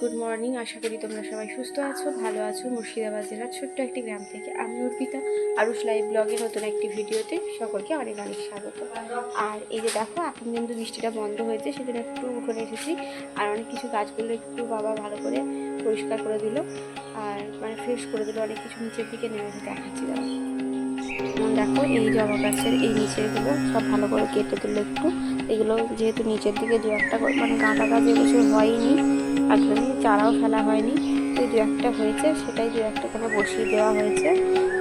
Good morning. আশা করি তোমরা সবাই সুস্থ আছো, ভালো আছো। মুর্শিদাবাদ জেলার ছোট্ট একটি গ্রাম থেকে আমি অর্পিতা। আরুষ লাইভ ব্লগে নতুন একটি ভিডিওতে সকলকে অনেক অনেক স্বাগত। আর এই যে দেখো, এখন কিন্তু বৃষ্টিটা বন্ধ হয়েছে, সেজন্য একটু উঠোনে এসেছি। আর অনেক কিছু গাছগুলো একটু বাবা ভালো করে পরিষ্কার করে দিল। আর মানে ফ্রেশ করে দিল, অনেক কিছু নিচের দিকে নেমে দেখাচ্ছি দেখো, এই জবা গাছের এই নিচেরগুলো সব ভালো করে কেটে দিল একটু। এগুলো যেহেতু নিচের দিকে দু একটা করে- মানে গাঁদা গাছ এবছর হয়নি একদমই চারাও ফেলা হয়নি। তো দু একটা হয়েছে, সেটাই দু একটা এখানে বসিয়ে দেওয়া হয়েছে,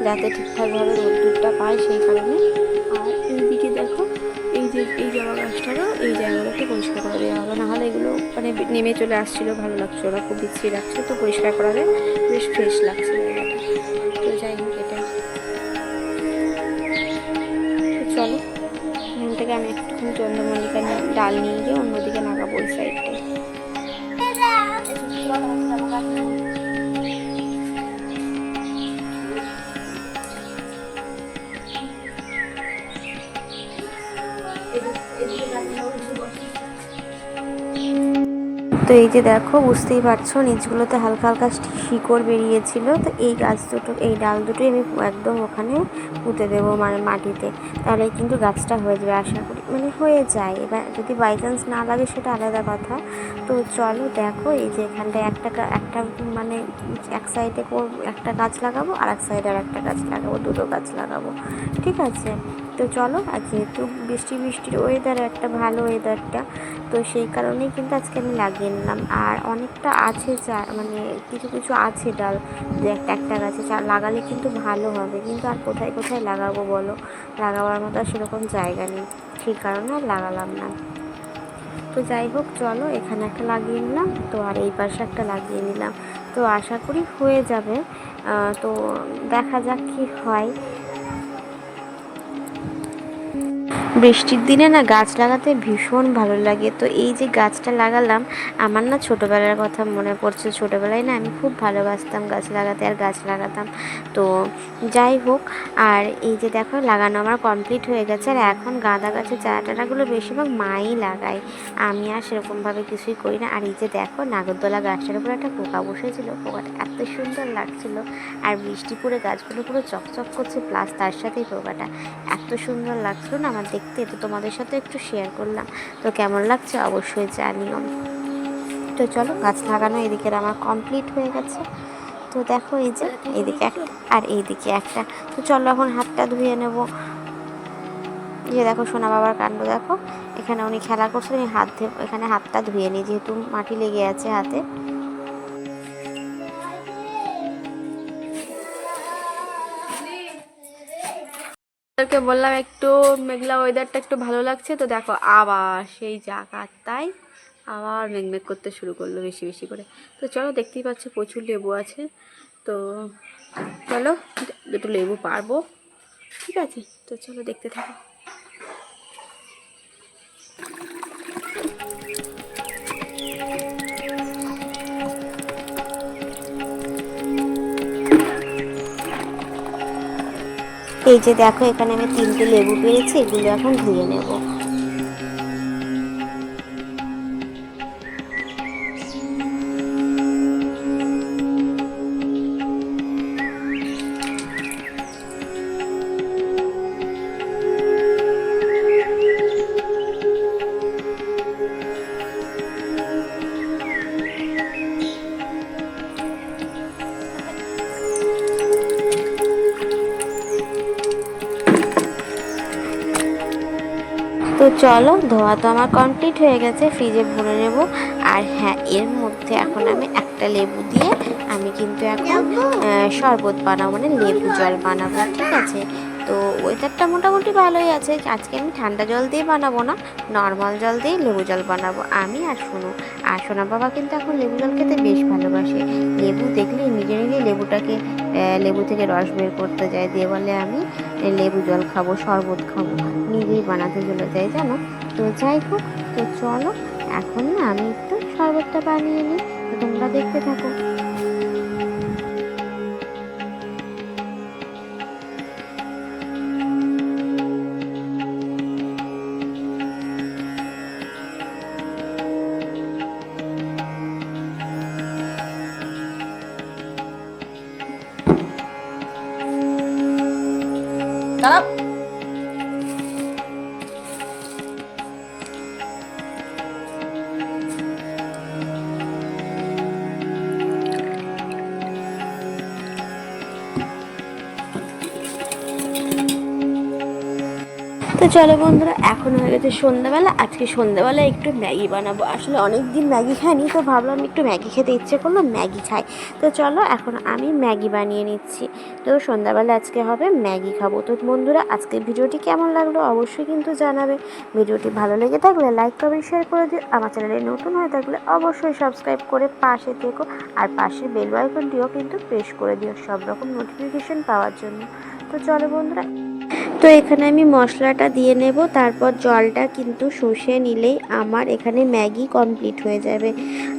যাতে ঠিকঠাকভাবে রোদ্দুরটা পায় সেই কারণে। আর এইদিকে দেখো, এই যে, এই জবা গাছটারও এই জায়গাগুলোকে পরিষ্কার করে দেওয়া হবে। নাহলে এগুলো মানে নেমে চলে আসছিল, ভালো লাগছে ওরা খুব বিচ্ছিরি লাগছে তো পরিষ্কার করালে বেশ ফ্রেশ লাগছে ডাল নিয়ে গিয়ে অন্যদিকে লাগাবো ওই সাইডটায় তো এই যে দেখো, বুঝতেই পারছ, নিচগুলোতে হালকা হালকা শিকড় বেরিয়েছিল, তো এই গাছ দুটো, এই ডাল দুটোই আমি একদম ওখানে পুঁতে দেবো মানে মাটিতে। তাহলে কিন্তু গাছটা হয়ে যাবে আশা করি। মানে হয়ে যায়। এবার যদি বাই চান্স না লাগে সেটা আলাদা কথা। তো চলো দেখো, এই যে এখানটায় একটা একটা মানে এক সাইডে একটা গাছ লাগাবো আর এক সাইডে আর একটা গাছ লাগাবো, দুটো গাছ লাগাবো। ঠিক আছে? তো চলো, আর যেহেতু বৃষ্টি, বৃষ্টির ওয়েদার একটা ভালো ওয়েদারটা তো সেই কারণেই কিন্তু আজকে আমি লাগিয়ে নিলাম। আর অনেকটা আছে যা মানে কিছু কিছু আছে ডাল, যে একটা একটা গাছে লাগালে কিন্তু ভালো হবে। কিন্তু আর কোথায় কোথায় লাগাবো বলো? লাগাবার মতো আর সেরকম জায়গা নেই। সেই কারণে আর লাগালাম না। তো যাই হোক, চলো, এখানে একটা লাগিয়ে নিলাম। তো আর এই পাশে একটা লাগিয়ে নিলাম। তো আশা করি হয়ে যাবে। তো দেখা যাক কি হয়। বৃষ্টির দিনে না গাছ লাগাতে ভীষণ ভালো লাগে। তো এই যে গাছটা লাগালাম, আমার না ছোটোবেলার কথা মনে পড়ছে। ছোটোবেলায় না আমি খুব ভালোবাসতাম গাছ লাগাতে আর গাছ লাগাতাম। তো যাই হোক, আর এই যে দেখো লাগানো আমার কমপ্লিট হয়ে গেছে। আর এখন গাঁদা গাছের চারা টারাগুলো বেশিরভাগ মাই লাগায়। আমি আর সেরকমভাবে কিছুই করি না। আর এই যে দেখো নাগরদোলা গাছটার উপর একটা পোকা বসেছিল। পোকাটা এত সুন্দর লাগছিল। আর বৃষ্টি পড়ে গাছগুলো পুরো চকচক করছে প্লাস তার সাথেই পোকাটা। এত সুন্দর লাগছিল না আমার দেখতে। তো তোমাদের সাথে একটু শেয়ার করলাম। তো কেমন লাগছে অবশ্যই জানিও। তো চলো, গাছ লাগানো এদিকের আমার কমপ্লিট হয়ে গেছে। তো দেখো এই যে, এইদিকে একটা আর এইদিকে একটা। তো চলো এখন হাতটা ধুয়ে নেব। যে দেখো সোনা বাবার কাণ্ড, দেখো। এখানে উনি খেলা করছেন হাত এখানে হাতটা ধুয়ে নিই, যেহেতু মাটি লেগে আছে হাতে। ওদেরকে বললাম একটু মেঘলা ওয়েদারটা একটু ভালো লাগছে, তো দেখো আবার সেই তাই আবার মেঘমেঘ করতে শুরু করল বেশি বেশি করে। তো চলো দেখতেই পাচ্ছ প্রচুর লেবু আছে। তো চলো দুটো লেবু পারব। ঠিক আছে? তো চলো দেখতে থাকো। এই যে দেখো এখানে আমি তিনটে লেবু পেরেছি এগুলো এখন ধুয়ে নেব। চলো ধোয়া তো আমার কমপ্লিট হয়ে গেছে ফ্রিজে ভরে নেব। আর হ্যাঁ এর মধ্যে এখন আমি একটা লেবু দিয়ে আমি কিন্তু এখন শরবত বানাবো মানে লেবু জল বানাবো ঠিক আছে? তো ওয়েদারটা মোটামুটি ভালোই আছে। আজকে আমি ঠান্ডা জল দিয়ে বানাবো না নর্মাল জল দিয়ে লেবু জল বানাবো। আমি আর শোনো আর সোনা বাবা কিন্তু এখন লেবু জল খেতে বেশ ভালোবাসে। লেবু দেখলে নিজে নিজে লেবুটাকে লেবু থেকে রস বের করতে যায়। দিয়ে বলে আমি এ, লেবু জল খাব শরবত খাব নিজেই বানাতে চলে যাই জানো? তো যাই হোক তো চলো এখন না আমি একটু শরবতটা বানিয়ে নিই। তোমরা দেখতে থাকো। চলো বন্ধুরা, এখন হয়ে গেছে সন্ধ্যাবেলা। আজকে সন্ধ্যাবেলা একটু ম্যাগি বানাবো। আসলে অনেক দিন ম্যাগি খাইনি, তো ভাবলাম একটু ম্যাগি খেতে ইচ্ছে করল, ম্যাগি খাই। তো চলো, এখন আমি ম্যাগি বানিয়ে নিচ্ছি। তো সন্ধ্যাবেলা আজকে হবে ম্যাগি খাব। তো বন্ধুরা, আজকের ভিডিওটি কেমন লাগল অবশ্যই কিন্তু জানাবে। ভিডিওটি ভালো লেগে থাকলে লাইক, কমেন্ট শেয়ার করে দিও। আমার চ্যানেলে নতুন হয়ে থাকলে অবশ্যই সাবস্ক্রাইব করে পাশে থেকো। আর পাশে বেল আইকনটিও কিন্তু প্রেস করে দিও সব রকম নোটিফিকেশন পাওয়ার জন্য। তো চলো বন্ধুরা তো এখানে আমি মশলাটা দিয়ে নেব, তারপর জলটা কিন্তু শুষে নিলেই আমার এখানে ম্যাগি কমপ্লিট হয়ে যাবে।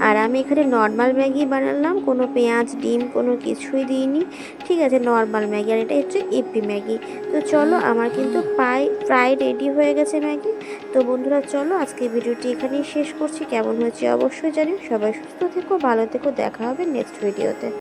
আর আমি এখানে নর্মাল ম্যাগি বানালাম, কোনো পেঁয়াজ, ডিম, কোনো কিছুই দিইনি। ঠিক আছে, নর্মাল ম্যাগি, আর এটা হচ্ছে ইপি ম্যাগি। তো চলো, আমার কিন্তু প্রায় প্রায় রেডি হয়ে গেছে ম্যাগি। তো বন্ধুরা, চলো আজকে ভিডিওটি এখানেই শেষ করছি। কেমন হয়েছে অবশ্যই জানি সবাই সুস্থ থেকো, ভালো থেকো, দেখা হবে নেক্সট ভিডিওতে